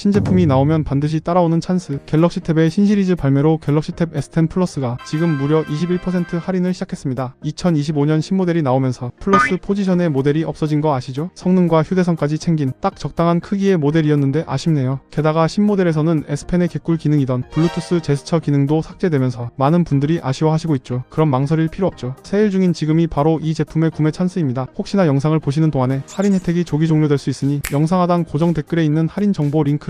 신제품이 나오면 반드시 따라오는 찬스. 갤럭시 탭의 신시리즈 발매로 갤럭시 탭 S10 플러스가 지금 무려 21% 할인을 시작했습니다. 2025년 신모델이 나오면서 플러스 포지션의 모델이 없어진 거 아시죠? 성능과 휴대성까지 챙긴 딱 적당한 크기의 모델이었는데 아쉽네요. 게다가 신모델에서는 S펜의 개꿀 기능이던 블루투스 제스처 기능도 삭제되면서 많은 분들이 아쉬워하시고 있죠. 그럼 망설일 필요 없죠. 세일 중인 지금이 바로 이 제품의 구매 찬스입니다. 혹시나 영상을 보시는 동안에 할인 혜택이 조기 종료될 수 있으니 영상 하단 고정 댓글에 있는 할인 정보 링크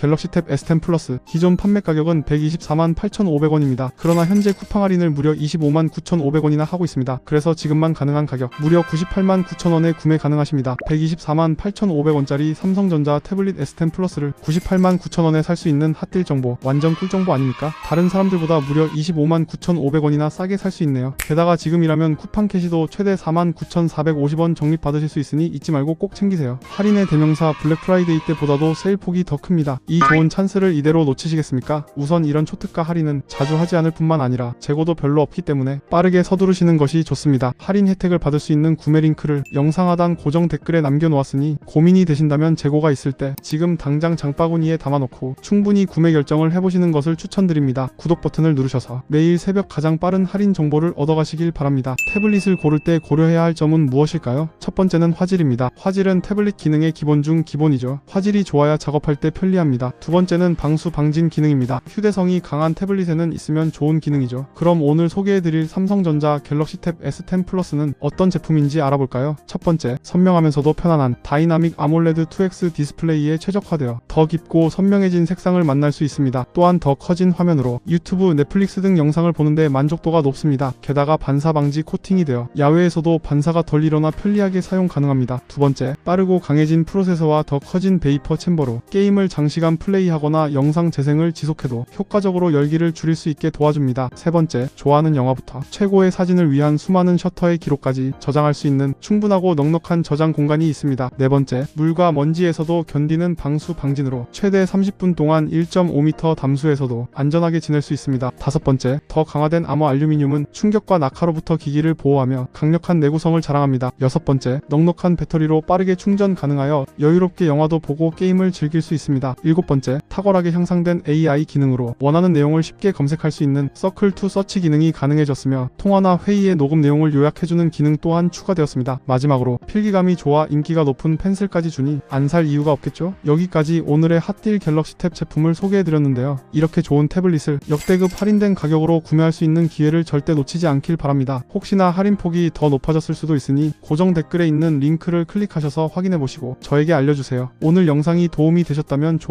갤럭시 탭 S10 플러스 기존 판매 가격은 124만 8,500원입니다. 그러나 현재 쿠팡 할인을 무려 25만 9,500원이나 하고 있습니다. 그래서 지금만 가능한 가격 무려 98만 9천원에 구매 가능하십니다. 124만 8,500원짜리 삼성전자 태블릿 S10 플러스를 98만 9천원에 살 수 있는 핫딜 정보 완전 꿀 정보 아닙니까? 다른 사람들보다 무려 25만 9,500원이나 싸게 살 수 있네요. 게다가 지금이라면 쿠팡 캐시도 최대 4만 9,450원 적립 받으실 수 있으니 잊지 말고 꼭 챙기세요. 할인의 대명사 블랙 프라이데이 때보다도 세일 폭이 더 큽니다. 이 좋은 찬스를 이대로 놓치시겠습니까? 우선 이런 초특가 할인은 자주 하지 않을 뿐만 아니라 재고도 별로 없기 때문에 빠르게 서두르시는 것이 좋습니다. 할인 혜택을 받을 수 있는 구매 링크를 영상 하단 고정 댓글에 남겨놓았으니 고민이 되신다면 재고가 있을 때 지금 당장 장바구니에 담아놓고 충분히 구매 결정을 해보시는 것을 추천드립니다. 구독 버튼을 누르셔서 매일 새벽 가장 빠른 할인 정보를 얻어가시길 바랍니다. 태블릿을 고를 때 고려해야 할 점은 무엇일까요? 첫 번째는 화질입니다. 화질은 태블릿 기능의 기본 중 기본이죠. 화질이 좋아야 작업할 때 편리합니다. 두 번째는 방수 방진 기능입니다. 휴대성이 강한 태블릿에는 있으면 좋은 기능이죠. 그럼 오늘 소개해드릴 삼성전자 갤럭시 탭 S10 플러스는 어떤 제품인지 알아볼까요? 첫 번째, 선명하면서도 편안한 다이나믹 아몰레드 2X 디스플레이에 최적화되어 더 깊고 선명해진 색상을 만날 수 있습니다. 또한 더 커진 화면으로 유튜브, 넷플릭스 등 영상을 보는데 만족도가 높습니다. 게다가 반사 방지 코팅이 되어 야외에서도 반사가 덜 일어나 편리하게 사용 가능합니다. 두 번째, 빠르고 강해진 프로세서와 더 커진 베이퍼 챔버로 게임을 장시간 플레이하거나 영상 재생을 지속해도 효과적으로 열기를 줄일 수 있게 도와줍니다. 세 번째, 좋아하는 영화부터 최고의 사진을 위한 수많은 셔터의 기록까지 저장할 수 있는 충분하고 넉넉한 저장 공간이 있습니다. 네 번째, 물과 먼지에서도 견디는 방수 방진으로 최대 30분 동안 1.5m 담수에서도 안전하게 지낼 수 있습니다. 다섯 번째, 더 강화된 암호 알루미늄은 충격과 낙하로부터 기기를 보호하며 강력한 내구성을 자랑합니다. 여섯 번째, 넉넉한 배터리로 빠르게 충전 가능하여 여유롭게 영화도 보고 게임을 즐길 수 있습니다. 일곱 번째, 탁월하게 향상된 AI 기능으로 원하는 내용을 쉽게 검색할 수 있는 서클 투 서치 기능이 가능해졌으며 통화나 회의의 녹음 내용을 요약해주는 기능 또한 추가되었습니다. 마지막으로 필기감이 좋아 인기가 높은 펜슬까지 주니 안 살 이유가 없겠죠? 여기까지 오늘의 핫딜 갤럭시 탭 제품을 소개해드렸는데요. 이렇게 좋은 태블릿을 역대급 할인된 가격으로 구매할 수 있는 기회를 절대 놓치지 않길 바랍니다. 혹시나 할인폭이 더 높아졌을 수도 있으니 고정 댓글에 있는 링크를 클릭하셔서 확인해보시고 저에게 알려주세요. 오늘 영상이 도움이 되셨다면